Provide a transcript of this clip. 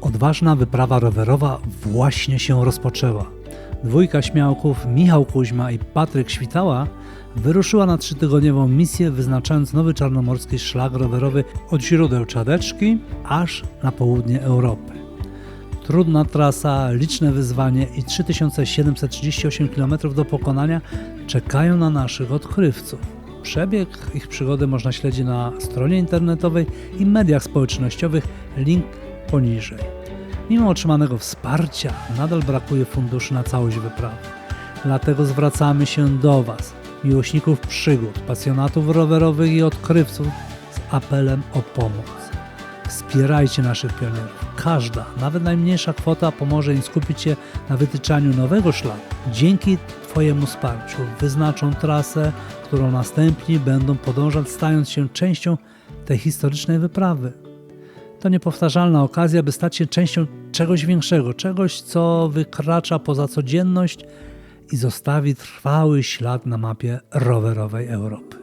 Odważna wyprawa rowerowa właśnie się rozpoczęła. Dwójka śmiałków, Michał Kuźma i Patryk Świtała, wyruszyła na trzytygodniową misję, wyznaczając nowy czarnomorski szlak rowerowy od źródeł Czadeczki aż na południe Europy. Trudna trasa, liczne wyzwanie i 3738 km do pokonania czekają na naszych odkrywców. Przebieg ich przygody można śledzić na stronie internetowej i mediach społecznościowych, link poniżej. Mimo otrzymanego wsparcia, nadal brakuje funduszy na całość wyprawy. Dlatego zwracamy się do Was, miłośników przygód, pasjonatów rowerowych i odkrywców z apelem o pomoc. Wspierajcie naszych pionierów. Każda, nawet najmniejsza kwota pomoże im skupić się na wytyczaniu nowego szlaku. Dzięki Twojemu wsparciu wyznaczą trasę, którą następni będą podążać, stając się częścią tej historycznej wyprawy. To niepowtarzalna okazja, by stać się częścią czegoś większego, czegoś, co wykracza poza codzienność i zostawi trwały ślad na mapie rowerowej Europy.